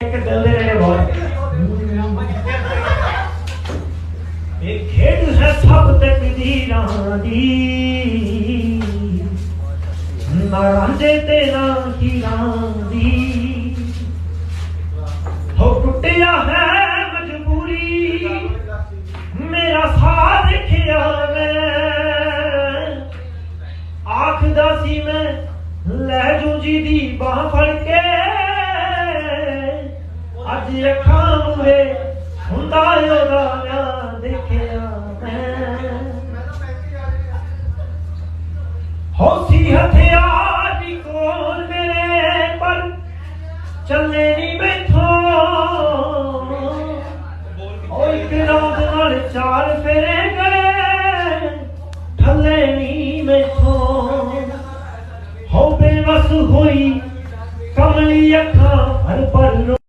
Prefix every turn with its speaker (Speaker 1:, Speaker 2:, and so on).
Speaker 1: ਇੱਕ ਦਿਲ ਦੇ ਬਹੁਤ ਇਹ ਖੇਡ ਹੈ ਸਭ ਤਕਦੀਰਾਂ ਦੀ ਨਾ ਤੇ ਨਾ ਹੀਰਾਂ ਦੀ ਹੋ ਟੁੱਟਿਆ ਹੈ ਮਜਬੂਰੀ। ਮੇਰਾ ਸਾਥ ਦੇਖਿਆ ਮੈਂ ਆਖਦਾ ਸੀ ਮੈਂ, ਲੈ ਜੂ ਜੀ ਦੀ ਬਾਹ ਫੜ ਕੇ। ਅੱਜ ਅੱਖਾਂ ਮੂਰੇ ਹੁੰਦਾ ਉਹਦਾ ਵਿਆਹ ਦੇਖਿਆ ਮੈਂ। ਹੋਸੀ ਹਥਿਆਰ ਦੀ ਕੋਲ ਮੇਰੇ ਪਰ ਚੱਲੇ ਨਹੀਂ ਬੈਠੋ ਓ ਇੱਕ ਰਾਤ ਨਾਲ ਚਾਰ ਫੇਰੇ ਗਏ, ਠੱਲੇ ਨਹੀਂ ਮੈਥੋਂ। ਹੋ ਬੇਵਸ ਹੋਈ ਕਮਲੀ ਅੱਖਾਂ ਹਰ ਪਰ